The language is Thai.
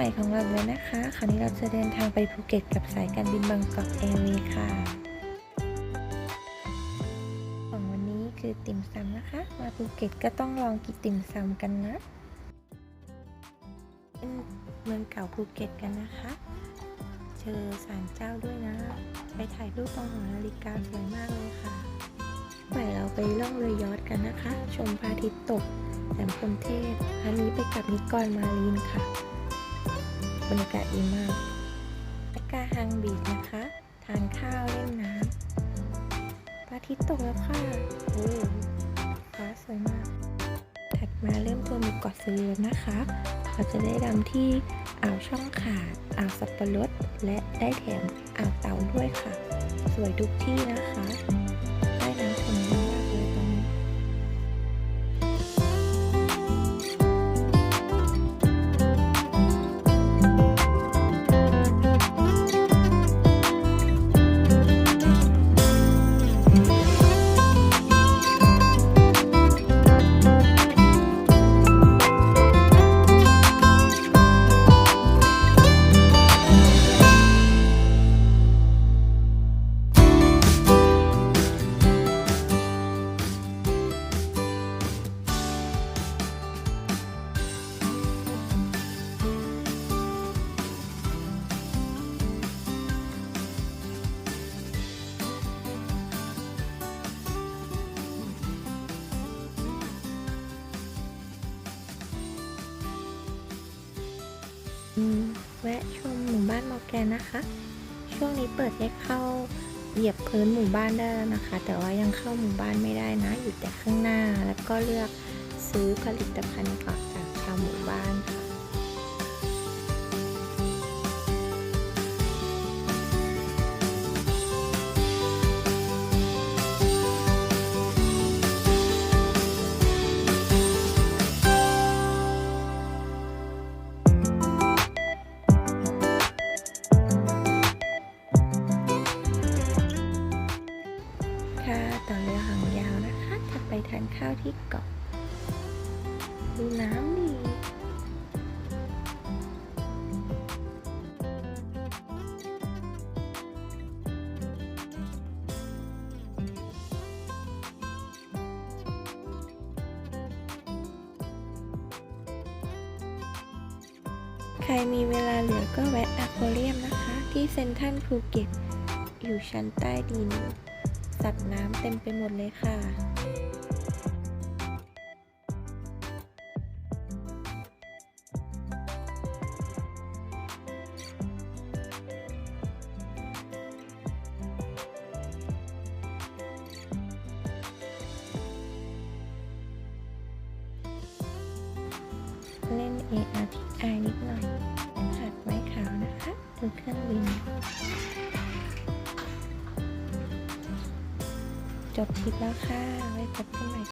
หม่ของเราแล้วนะคะ คราวนี้เราจะเดินทางไปภูเก็ตกับสายการบินบางกอกแอร์เวย์ค่ะ ของวันนี้คือติ่มซำนะคะ มาภูเก็ตก็ต้องลองกินติ่มซำกันนะเป็นเมืองเก่าภูเก็ตกันนะคะ เจอศาลเจ้าด้วยนะ ไปถ่ายรูปตรงหอนาฬิกาสวยมากเลยค่ะไปเราไปล่องเรือยอทกันนะคะ ชมพระอาทิตย์ตกแหลมพรมเทพอันนี้ไปกับนิกรมารีนค่ะ บรรยากาศดีมากอากาฮังบีชนะคะ ทานข้าวเล่นน้ำพระอาทิตย์ตกแล้วค่ะ โอ้ฟ้าสวยมาก ถัดมาเริ่มตัวหมุกเกาะซีเรนนะคะ เราจะได้ดำที่อ่าวช่องขาด อ่าวสับปะรด และได้แถมอ่าวเต่าด้วยค่ะ สวยทุกที่นะคะ แวะชมหมู่บ้านมอแกนนะคะ ช่วงนี้เปิดให้เข้าเหยียบพื้นหมู่บ้านได้แล้วนะคะ แต่ว่ายังเข้าหมู่บ้านไม่ได้นะอยู่แต่ข้างหน้าแล้วก็เลือกซื้อผลิตภัณฑ์ก่อนจากชาวหมู่บ้านค่ะ ทานข้าวที่เกาะดูน้ำดีใครมีเวลาเหลือก็แวะอควาเรียมนะคะ ที่เซ็นทรัลภูเก็ต อยู่ชั้นใต้ดิน สัตว์น้ำเต็มไปหมดเลยค่ะ ARTI นิดหน่อยหัดไม้ขาวนะคะดูเครื่องบิน จบคลิปแล้วค่ะ ไว้พบกันใหม่